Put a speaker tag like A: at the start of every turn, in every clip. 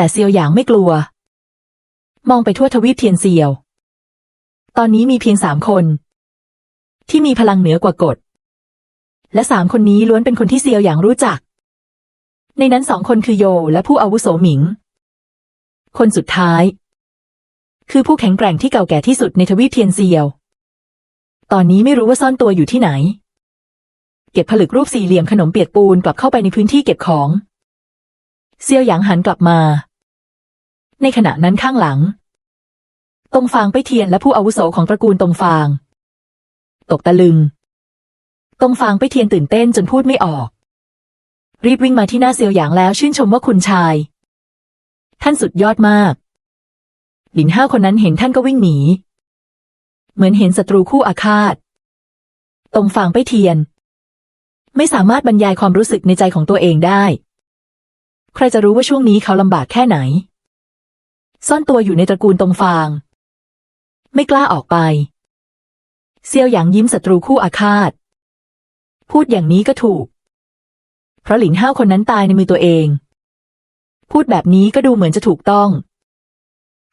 A: แต่เซียวหยางไม่กลัว มองไปทั่วทวีปเทียนเซียว ตอนนี้มีเพียงสามคน ที่มีพลังเหนือกว่ากฎ และสามคนนี้ล้วนเป็นคนที่เซียวหยางรู้จัก ในนั้นสองคนคือโยและผู้อาวุโสหมิง คนสุดท้าย คือผู้แข็งแกร่งที่เก่าแก่ที่สุดในทวีปเทียนเซียว ตอนนี้ไม่รู้ว่าซ่อนตัวอยู่ที่ไหน เก็บผลึกรูปสี่เหลี่ยมขนมเปียกปูนกลับเข้าไปในพื้นที่เก็บของเซียวหยางหันกลับมา ในขณะนั้นข้างหลังตงฟางไปเทียนและผู้อาวุโสของตระกูลตงฟาง ตกตะลึงตงฟางไปเทียนตื่นเต้นจนพูดไม่ออก รีบวิ่งมาที่หน้าเซียวหยางแล้วชื่นชมว่าคุณชาย ท่านสุดยอดมาก หลินห้าคนนั้นเห็นท่านก็วิ่งหนี เหมือนเห็นศัตรูคู่อาฆาต ตรงฟางไปเทียน ไม่สามารถบรรยายความรู้สึกในใจของตัวเองได้ ใครจะรู้ว่าช่วงนี้เขาลำบากแค่ไหน ซ่อนตัวอยู่ในตระกูลตรงฟาง ไม่กล้าออกไป เซียวหยางยิ้มศัตรูคู่อาฆาต พูดอย่างนี้ก็ถูก เพราะหลินห้าคนนั้นตายในมือตัวเอง พูดแบบนี้ก็ดูเหมือนจะถูกต้อง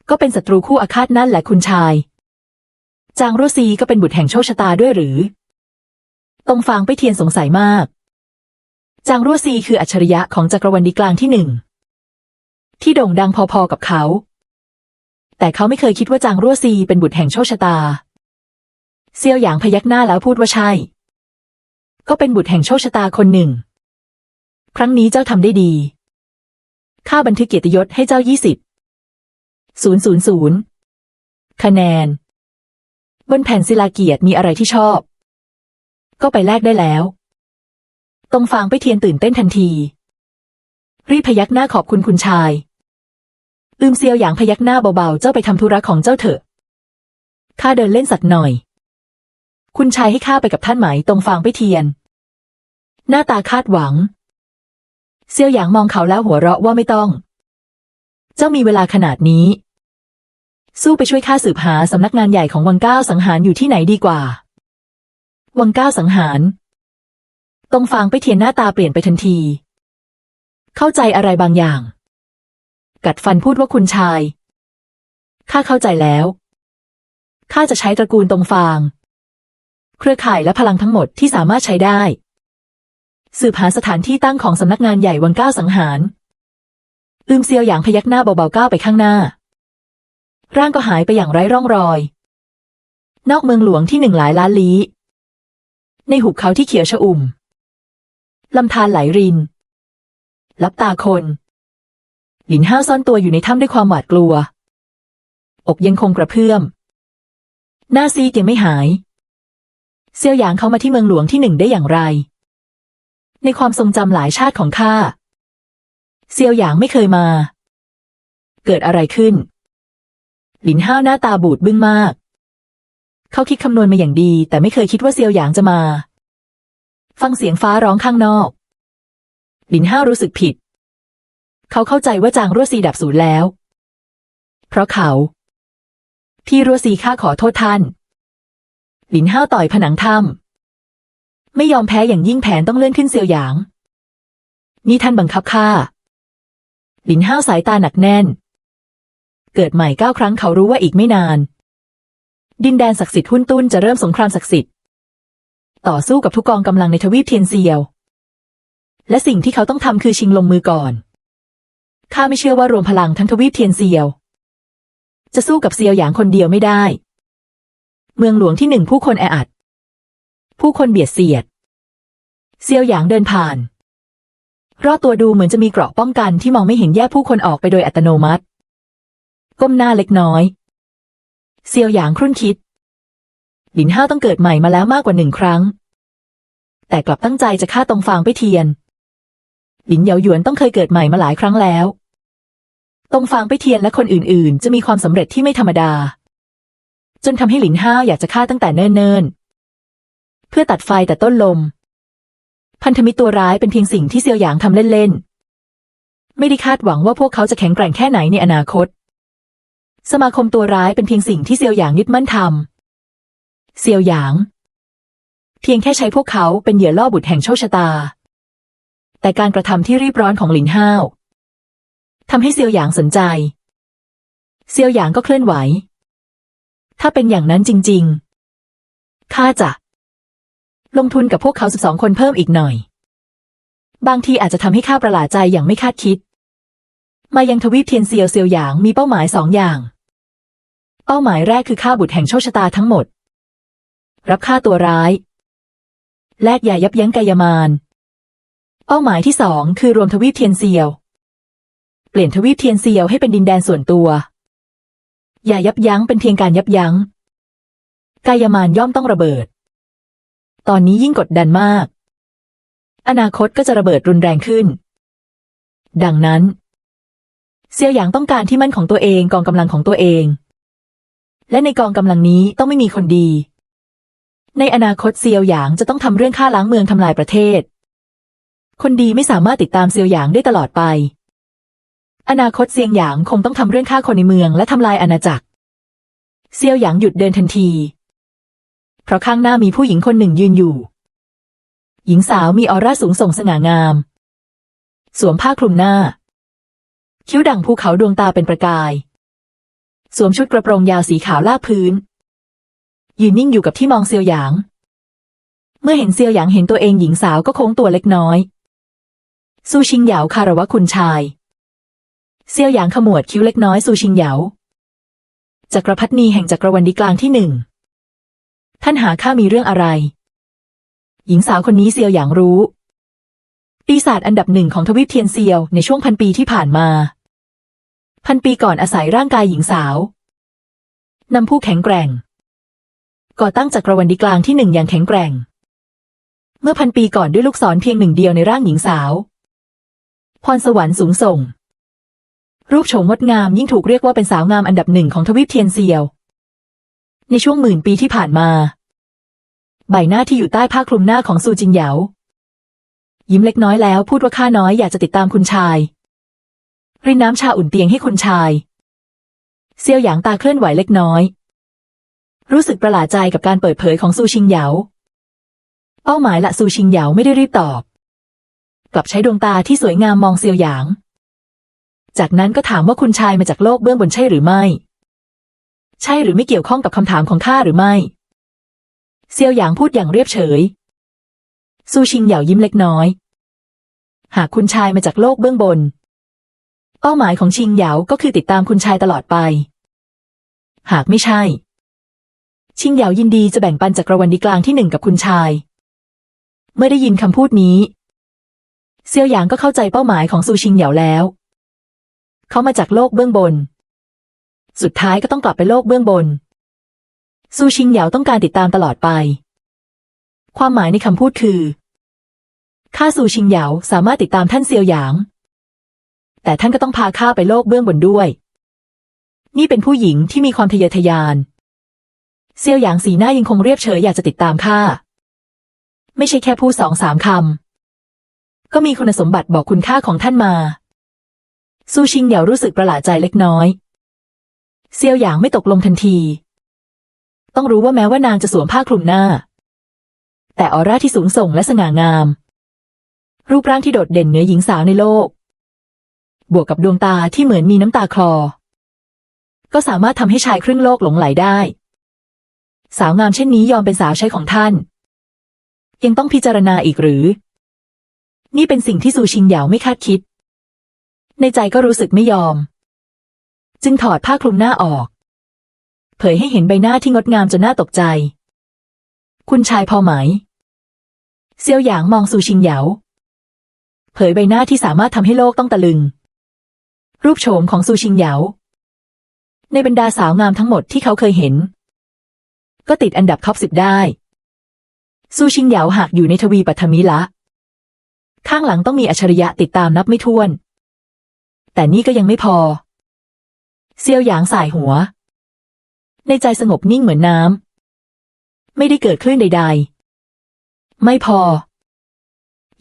A: ก็เป็นศัตรูคู่อาฆาตนั่นแหละคุณชาย จางรั่วซีก็เป็นบุตรแห่งโชคชะตาด้วยหรือ ตรงฟางไปเทียนสงสัยมาก จางรั่วซีคืออัจฉริยะของจักรวรรดิกลางที่หนึ่งที่โด่งดังพอๆกับเขา แต่เขาไม่เคยคิดว่าจางรั่วซีเป็นบุตรแห่งโชคชะตา เซียวหยางพยักหน้าแล้วพูดว่าใช่ ก็เป็นบุตรแห่งโชคชะตาคนหนึ่ง ครั้งนี้เจ้าทำได้ดีค่าบันทึกเกียรติยศให้เจ้ายี่สิบศูนย์ศูนย์ศูนย์คะแนน บนแผ่นศิลาเกียรติมีอะไรที่ชอบ ก็ไปแลกได้แล้ว ตรงฟางไปเทียนตื่นเต้นทันที รีพยักหน้าขอบคุณคุณชาย ลืมเซียวหยางพยักหน้าเบาๆ เจ้าไปทำธุระของเจ้าเถอะ ข้าเดินเล่นสักหน่อย คุณชายให้ข้าไปกับท่านไหมตรงฟางไปเทียน หน้าตาคาดหวัง เซียวหยางมองเขาแล้วหัวเราะว่าไม่ต้อง เจ้ามีเวลาขนาดนี้ สู้ไปช่วยข้าสืบหาสำนักงานใหญ่ของวังก้าวสังหารอยู่ที่ไหนดีกว่า วังก้าวสังหาร ตรงฟางไปเทียนหน้าตาเปลี่ยนไปทันที เข้าใจอะไรบางอย่าง กัดฟันพูดว่าคุณชาย ข้าเข้าใจแล้ว ข้าจะใช้ตระกูลตรงฟาง เครือข่ายและพลังทั้งหมดที่สามารถใช้ได้ สืบหาสถานที่ตั้งของสำนักงานใหญ่วังก้าวสังหารลืมเซียวหยางพยักหน้าเบาๆก้าวไปข้างหน้า ร่างก็หายไปอย่างไร้ร่องรอย นอกเมืองหลวงที่หนึ่งหลายล้านลี้ ในหุบเขาที่เขียวชอุ่มลำธารไหลรินลับตาคน หลินห้าวซ่อนตัวอยู่ในถ้ำด้วยความหวาดกลัว อกยังคงกระเพื่อม หน้าซีดยังไม่หาย เซียวหยางเขามาที่เมืองหลวงที่หนึ่งได้อย่างไร ในความทรงจำหลายชาติของข้าเซียวหยางไม่เคยมา เกิดอะไรขึ้น หลินห้าวหน้าตาบูดบึ้งมาก เขาคิดคำนวณมาอย่างดี แต่ไม่เคยคิดว่าเซียวหยางจะมา ฟังเสียงฟ้าร้องข้างนอก หลินห้าวรู้สึกผิด เขาเข้าใจว่าจางรั่วซีดับสูญแล้ว เพราะเขา พี่รั่วซีข้าขอโทษท่าน หลินห้าวต่อยผนังถ้ำไม่ยอมแพ้อย่างยิ่งแผนต้องเลื่อนขึ้นเซียวหยาง นี่ท่านบังคับข้า หลินห้าวสายตาหนักแน่น เกิดใหม่เก้าครั้งเขารู้ว่าอีกไม่นาน ดินแดนศักดิ์สิทธิ์หุ้นตุ้นจะเริ่มสงครามศักดิ์สิทธิ์ ต่อสู้กับทุกกองกำลังในทวีปเทียนเซียว และสิ่งที่เขาต้องทำคือชิงลงมือก่อน ข้าไม่เชื่อว่ารวมพลังทั้งทวีปเทียนเซียว จะสู้กับเซียวหยางคนเดียวไม่ได้ เมืองหลวงที่หนึ่งผู้คนแออัด ผู้คนเบียดเสียด เซียวหยางเดินผ่าน รอบตัวดูเหมือนจะมีเกราะป้องกันที่มองไม่เห็นแยกผู้คนออกไปโดยอัตโนมัติ ก้มหน้าเล็กน้อย เซียวหยางครุ่นคิดหลินห้าต้องเกิดใหม่มาแล้วมากกว่าหนึ่งครั้ง แต่กลับตั้งใจจะฆ่าตรงฟางไปเทียน หลินเหยาหยวนต้องเคยเกิดใหม่มาหลายครั้งแล้ว ตรงฟางไปเทียนและคนอื่นๆ จะมีความสำเร็จที่ไม่ธรรมดา จนทำให้หลินห้าวอยากจะฆ่าตั้งแต่เนิ่นๆ เพื่อตัดไฟแต่ต้นลม พันธมิตรตัวร้ายเป็นเพียงสิ่งที่เซียวหยางทำเล่นๆ ไม่ได้คาดหวังว่าพวกเขาจะแข็งแกร่งแค่ไหนในอนาคต สมาคมตัวร้ายเป็นเพียงสิ่งที่เซียวหยางยึดมั่นทำเซียวหยาง เพียงแค่ใช้พวกเขาเป็นเหยื่อล่อบุตรแห่งโชคชะตา แต่การกระทำที่รีบร้อนของหลินห้าวทำให้เซียวหยางสนใจ เซียวหยางก็เคลื่อนไหว ถ้าเป็นอย่างนั้นจริง ๆ ข้าจะ ลงทุนกับพวกเขาสิบสองคนเพิ่มอีกหน่อย บางทีอาจจะทำให้ข้าประหลาดใจอย่างไม่คาดคิด มายังทวีปเทียนเซียวเซียวหยางมีเป้าหมายสองอย่าง เป้าหมายแรกคือฆ่าบุตรแห่งโชคชะตาทั้งหมด รับฆ่าตัวร้าย แลกยายับยั้งกายมาร เป้าหมายที่สองคือรวมทวีปเทียนเซียว เปลี่ยนทวีปเทียนเซียวให้เป็นดินแดนส่วนตัว อย่ายับยั้งเป็นเพียงการยับยั้ง กายมารย่อมต้องระเบิด ตอนนี้ยิ่งกดดันมาก อนาคตก็จะระเบิดรุนแรงขึ้น ดังนั้น เซียวหยางต้องการที่มั่นของตัวเองกองกำลังของตัวเอง และในกองกำลังนี้ต้องไม่มีคนดี ในอนาคตเซียวหยางจะต้องทำเรื่องฆ่าล้างเมืองทำลายประเทศ คนดีไม่สามารถติดตามเซียวหยางได้ตลอดไป อนาคตเซียงหยางคงต้องทำเรื่องฆ่าคนในเมืองและทำลายอาณาจักร เซียวหยางหยุดเดินทันที เพราะข้างหน้ามีผู้หญิงคนหนึ่งยืนอยู่ หญิงสาวมีออร่าสูงส่งสง่างาม สวมผ้าคลุมหน้า คิ้วดังภูเขาดวงตาเป็นประกาย สวมชุดกระโปรงยาวสีขาวลากพื้น ยืนนิ่งอยู่กับที่มองเซียวหยาง เมื่อเห็นเซียวหยางเห็นตัวเองหญิงสาวก็โค้งตัวเล็กน้อย ซูชิงเหยาคารวะคุณชาย เซียวหยางขมวดคิ้วเล็กน้อยซูชิงเหยาจักรพรรดินีแห่งจักรวรรดิกลางที่หนึ่ง ท่านหาข้ามีเรื่องอะไร หญิงสาวคนนี้เซียวหยางรู้ ปีศาจอันดับหนึ่งของทวีปเทียนเซียวในช่วงพันปีที่ผ่านมา พันปีก่อนอาศัยร่างกายหญิงสาวนำผู้แข็งแกร่ง ก่อตั้งจักรวรรดิกลางที่หนึ่งอย่างแข็งแกร่ง เมื่อพันปีก่อนด้วยลูกศรเพียงหนึ่งเดียวในร่างหญิงสาว พรสวรรค์สูงส่ง รูปโฉมงดงามยิ่งถูกเรียกว่าเป็นสาวงามอันดับหนึ่งของทวีปเทียนเซียว ในช่วงหมื่นปีที่ผ่านมา ใบหน้าที่อยู่ใต้ผ้าคลุมหน้าของซูจินเหยายิ้มเล็กน้อยแล้วพูดว่าข้าน้อยอยากจะติดตามคุณชายรินน้ำชาอุ่นเตียงให้คุณชาย เซียวหยางตาเคลื่อนไหวเล็กน้อย รู้สึกประหลาดใจกับการเปิดเผยของซูชิงเหยาเป้าหมายละซูชิงเหยาไม่ได้รีบตอบ กลับใช้ดวงตาที่สวยงามมองเซียวหยาง จากนั้นก็ถามว่าคุณชายมาจากโลกเบื้องบนใช่หรือไม่ ใช่หรือไม่เกี่ยวข้องกับคำถามของข้าหรือไม่ เซียวหยางพูดอย่างเรียบเฉย ซูชิงเหยายิ้มเล็กน้อย หากคุณชายมาจากโลกเบื้องบน เป้าหมายของชิงเหยาก็คือติดตามคุณชายตลอดไป หากไม่ใช่ ชิงเหยายินดีจะแบ่งปันจักรวรรดิกลางที่หนึ่งกับคุณชายเมื่อได้ยินคำพูดนี้ เซียวหยางก็เข้าใจเป้าหมายของซูชิงเหยาแล้ว เขามาจากโลกเบื้องบน สุดท้ายก็ต้องกลับไปโลกเบื้องบน ซูชิงเหยาต้องการติดตามตลอดไป ความหมายในคำพูดคือข้าซูชิงเหยาสามารถติดตามท่านเซียวหยาง แต่ท่านก็ต้องพาข้าไปโลกเบื้องบนด้วย นี่เป็นผู้หญิงที่มีความทะเยอทะยาน เซียวหยางสีหน้ายังคงเรียบเฉยอยากจะติดตามข้า ไม่ใช่แค่พูดสองสามคำ ก็มีคุณสมบัติบอกคุณค่าของท่านมา ซูชิงเหยารู้สึกประหลาดใจเล็กน้อย เซียวหยางไม่ตกลงทันที ต้องรู้ว่าแม้ว่านางจะสวมผ้าคลุมหน้า แต่ออร่าที่สูงส่งและสง่างาม รูปร่างที่โดดเด่นเหนือหญิงสาวในโลก บวกกับดวงตาที่เหมือนมีน้ำตาคลอ ก็สามารถทำให้ชายครึ่งโลกหลงไหลได้ สาวงามเช่นนี้ยอมเป็นสาวใช้ของท่าน ยังต้องพิจารณาอีกหรือ นี่เป็นสิ่งที่ซูชิงเหยาไม่คาดคิด ในใจก็รู้สึกไม่ยอม จึงถอดผ้าคลุมหน้าออก เผยให้เห็นใบหน้าที่งดงามจนน่าตกใจ คุณชายพอไหม เซียวหยางมองซูชิงเหยาเผยใบหน้าที่สามารถทำให้โลกต้องตะลึง รูปโฉมของซูชิงเหยาในบรรดาสาวงามทั้งหมดที่เขาเคยเห็น ก็ติดอันดับท็อปสิบได้ ซูชิงเหยาหากอยู่ในทวีปัทมิละ ข้างหลังต้องมีอัจฉริยะติดตามนับไม่ถ้วน แต่นี่ก็ยังไม่พอ เซียวหยางสายหัว ในใจสงบนิ่งเหมือนน้ำ ไม่ได้เกิดคลื่นใด ๆ ไม่พอ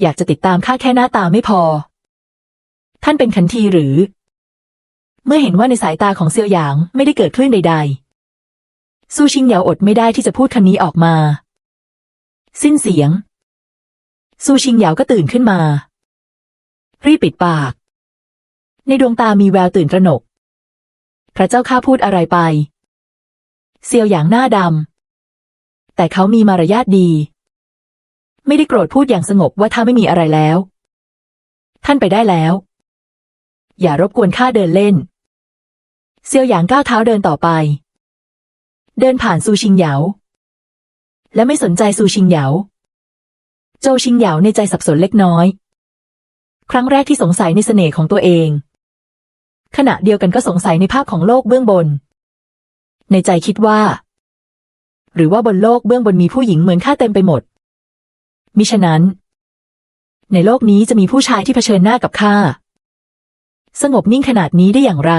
A: อยากจะติดตามข้าแค่หน้าตาไม่พอ ท่านเป็นขันทีหรือ เมื่อเห็นว่าในสายตาของเซียวหยางไม่ได้เกิดคลื่นใด ๆ ซูชิงเหยาอดไม่ได้ที่จะพูดคำนี้ออกมา สิ้นเสียง ซูชิงเหยาก็ตื่นขึ้นมา รีบปิดปาก ในดวงตามีแววตื่นตระหนก พระเจ้าข้าพูดอะไรไป เซียวหยางหน้าดำ แต่เขามีมารยาทดี ไม่ได้โกรธพูดอย่างสงบว่าถ้าไม่มีอะไรแล้ว ท่านไปได้แล้ว อย่ารบกวนข้าเดินเล่น เซียวหยางก้าวเท้าเดินต่อไป เดินผ่านซูชิงเหยาและไม่สนใจซูชิงเหยา โจชิงเหยาในใจสับสนเล็กน้อย ครั้งแรกที่สงสัยในเสน่ห์ของตัวเอง ขณะเดียวกันก็สงสัยในภาพของโลกเบื้องบน ในใจคิดว่า หรือว่าบนโลกเบื้องบนมีผู้หญิงเหมือนข้าเต็มไปหมด มิฉะนั้น ในโลกนี้จะมีผู้ชายที่เผชิญหน้ากับข้าสงบนิ่งขนาดนี้ได้อย่างไร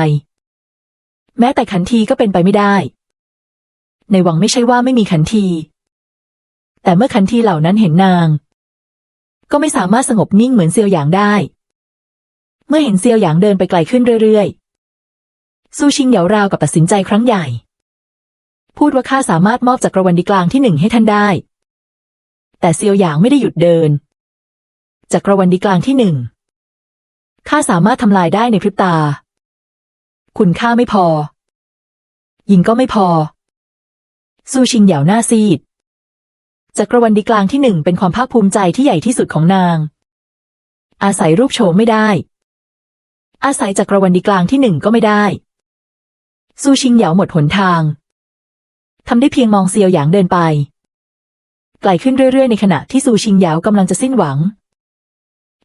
A: แม้แต่ขันทีก็เป็นไปไม่ได้ ในวังไม่ใช่ว่าไม่มีขันที แต่เมื่อขันทีเหล่านั้นเห็นนาง ก็ไม่สามารถสงบนิ่งเหมือนเซียวหยางได้ เมื่อเห็นเซียวหยางเดินไปไกลขึ้นเรื่อยๆ ซูชิงเหยาราวกับตัดสินใจครั้งใหญ่ พูดว่าข้าสามารถมอบจักรวรรดิกลางที่หนึ่งให้ท่านได้ แต่เซียวหยางไม่ได้หยุดเดิน จักรวรรดิกลางที่หนึ่งข้าสามารถทำลายได้ในพริบตา คุณค่าไม่พอ ยิงก็ไม่พอ ซูชิงเหยาหน้าซีด จักรวรรดิกลางที่หนึ่งเป็นความภาคภูมิใจที่ใหญ่ที่สุดของนาง อาศัยรูปโฉมไม่ได้ อาศัยจักรวรรดิกลางที่หนึ่งก็ไม่ได้ซูชิงเหยาหมดหนทางทำได้เพียงมองเซียวหยางเดินไป ไกลขึ้นเรื่อยๆ ในขณะที่ซูชิงเหยากำลังจะสิ้นหวัง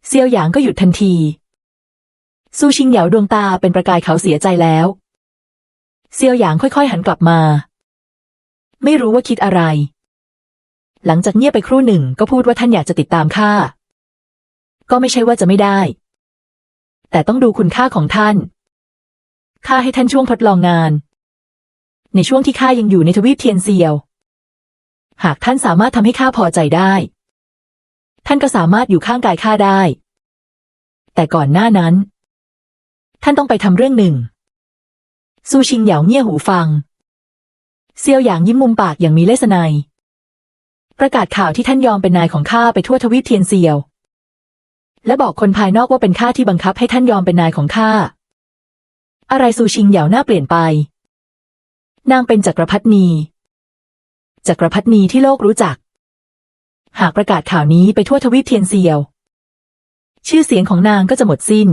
A: เซียวหยางก็หยุดทันทีซูชิงเหยาดวงตาเป็นประกายเขาเสียใจแล้ว เซียวหยางค่อยๆ หันกลับมา ไม่รู้ว่าคิดอะไร หลังจากเงียบไปครู่หนึ่งก็พูดว่าท่านอยากจะติดตามข้า ก็ไม่ใช่ว่าจะไม่ได้ แต่ต้องดูคุณค่าของท่าน ข้าให้ท่านช่วงทดลองงาน ในช่วงที่ข้ายังอยู่ในทวีปเทียนเซียว หากท่านสามารถทำให้ข้าพอใจได้ ท่านก็สามารถอยู่ข้างกายข้าได้ แต่ก่อนหน้านั้น ท่านต้องไปทำเรื่องหนึ่ง ซูชิงเหยาเงี่ยหูฟัง เซียวหยางยิ้มมุมปากอย่างมีเลสไนย ประกาศข่าวที่ท่านยอมเป็นนายของข้าไปทั่วทวีปเทียนเซียว และบอกคนภายนอกว่าเป็นข้าที่บังคับให้ท่านยอมเป็นนายของข้า อะไรซูชิงเหยาหน้าเปลี่ยนไป นางเป็นจักรพรรดินีจักรพรรดินีที่โลกรู้จัก หากประกาศข่าวนี้ไปทั่วทวีปเทียนเซียว ชื่อเสียงของนางก็จะหมดสิ้น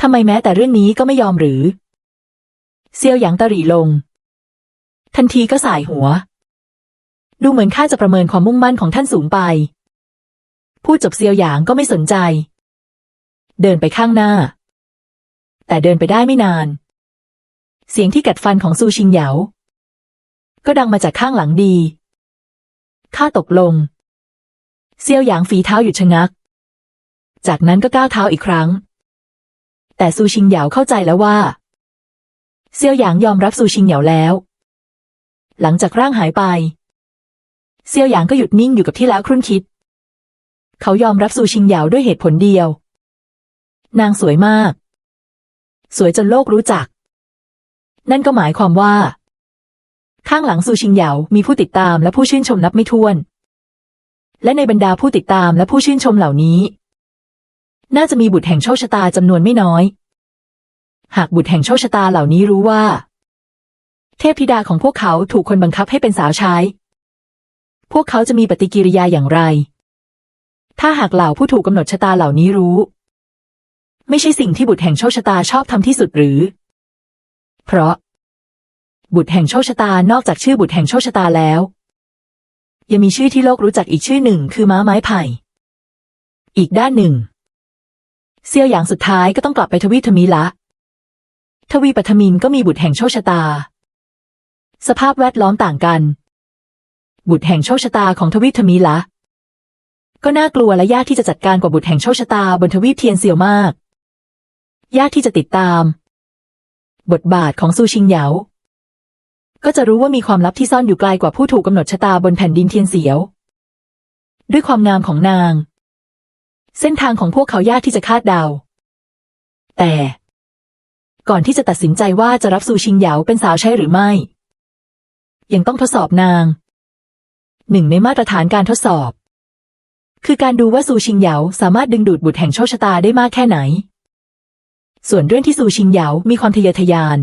A: ทำไมแม้แต่เรื่องนี้ก็ไม่ยอมหรือ เซียวหยางตะหรี่ลง ทันทีก็สายหัว ดูเหมือนข้าจะประเมินความมุ่งมั่นของท่านสูงไปพูดจบเซียวหยางก็ไม่สนใจ เดินไปข้างหน้า แต่เดินไปได้ไม่นาน เสียงที่กัดฟันของซูชิงเหยา ก็ดังมาจากข้างหลังดี ข้าตกลง เซียวหยางฝีเท้าหยุดชะงัก จากนั้นก็ก้าวเท้าอีกครั้ง แต่ซูชิงเหยาเข้าใจแล้วว่า เซียวหยางยอมรับซูชิงเหยาแล้ว หลังจากร่างหายไป เซียวหยางก็หยุดนิ่งอยู่กับที่แล้วครุ่นคิด เขายอมรับซูชิงเหยาด้วยเหตุผลเดียว นางสวยมาก สวยจนโลกรู้จัก นั่นก็หมายความว่า ข้างหลังซูชิงเหยามีผู้ติดตามและผู้ชื่นชมนับไม่ถ้วน และในบรรดาผู้ติดตามและผู้ชื่นชมเหล่านี้ น่าจะมีบุตรแห่งโชคชะตาจำนวนไม่น้อย หากบุตรแห่งโชคชะตาเหล่านี้รู้ว่า เทพธิดาของพวกเขาถูกคนบังคับให้เป็นสาวใช้ พวกเขาจะมีปฏิกิริยาอย่างไร ถ้าหากเหล่าผู้ถูกกำหนดชะตาเหล่านี้รู้ ไม่ใช่สิ่งที่บุตรแห่งโชคชะตาชอบทำที่สุดหรือ เพราะ บุตรแห่งโชคชะตานอกจากชื่อบุตรแห่งโชคชะตาแล้ว ยังมีชื่อที่โลกรู้จักอีกชื่อหนึ่งคือม้าไม้ไผ่ อีกด้านหนึ่ง เซียวหยางสุดท้ายก็ต้องกลับไปทวีทมิละทวีปฐมินก็มีบุตรแห่งโชคชะตา สภาพแวดล้อมต่างกัน บุตรแห่งโชคชะตาของทวีปทมิละ ก็น่ากลัวและยากที่จะจัดการกว่าบุตรแห่งโชคชะตาบนทวีปเทียนเซียวมาก ยากที่จะติดตาม บทบาทของซูชิงเหยา ก็จะรู้ว่ามีความลับที่ซ่อนอยู่ไกลกว่าผู้ถูกกำหนดชะตาบนแผ่นดินเทียนเสียว ด้วยความงามของนาง เส้นทางของพวกเขายากที่จะคาดเดา แต่ก่อนที่จะตัดสินใจว่าจะรับซูชิงเหยาเป็นสาวใช่หรือไม่ ยังต้องทดสอบนาง หนึ่งในมาตรฐานการทดสอบ คือการดูว่าซูชิงเหยาสามารถดึงดูดบุตรแห่งโชคชะตาได้มากแค่ไหน ส่วนเรื่องที่ซูชิงเหยามีความทะเยอทะยาน